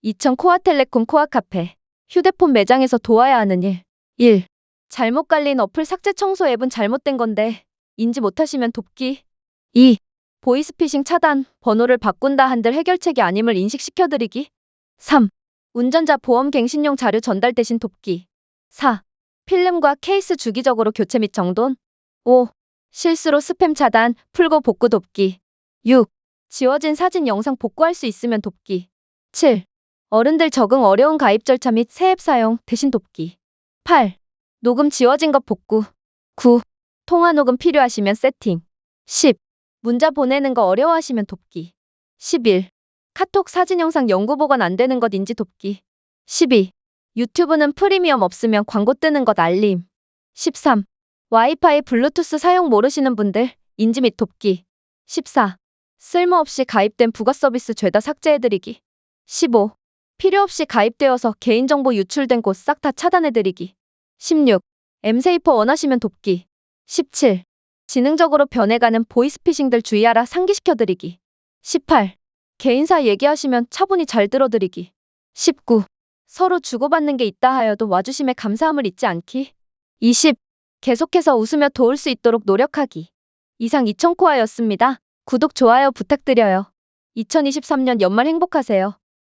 이천 코아텔레콤 코아카페. 휴대폰 매장에서 도와야 하는 일. 1. 잘못 깔린 어플 삭제 청소 앱은 잘못된 건데 인지 못하시면 돕기. 2. 보이스피싱 차단, 번호를 바꾼다 한들 해결책이 아님을 인식시켜드리기. 3. 운전자 보험 갱신용 자료 전달 대신 돕기. 4. 필름과 케이스 주기적으로 교체 및 정돈. 5. 실수로 스팸 차단, 풀고 복구 돕기. 6. 지워진 사진 영상 복구할 수 있으면 돕기. 7. 어른들 적응 어려운 가입 절차 및새앱 사용 대신 돕기. 8. 녹음 지워진 것 복구. 9. 통화 녹음 필요하시면 세팅. 10. 문자 보내는 거 어려워하시면 돕기. 11. 카톡 사진 영상 영구 보관 안 되는 것 인지 돕기. 12. 유튜브는 프리미엄 없으면 광고 뜨는 것 알림. 13. 와이파이 블루투스 사용 모르시는 분들 인지 및 돕기. 14. 쓸모없이 가입된 부가 서비스 죄다 삭제해드리기. 15. 필요 없이 가입되어서 개인정보 유출된 곳 싹 다 차단해드리기. 16. M세이퍼 원하시면 돕기. 17. 지능적으로 변해가는 보이스피싱들 주의하라 상기시켜드리기. 18. 개인사 얘기하시면 차분히 잘 들어드리기. 19. 서로 주고받는 게 있다 하여도 와주심에 감사함을 잊지 않기. 20. 계속해서 웃으며 도울 수 있도록 노력하기. 이상 이천코아였습니다. 구독, 좋아요 부탁드려요. 2023년 연말 행복하세요.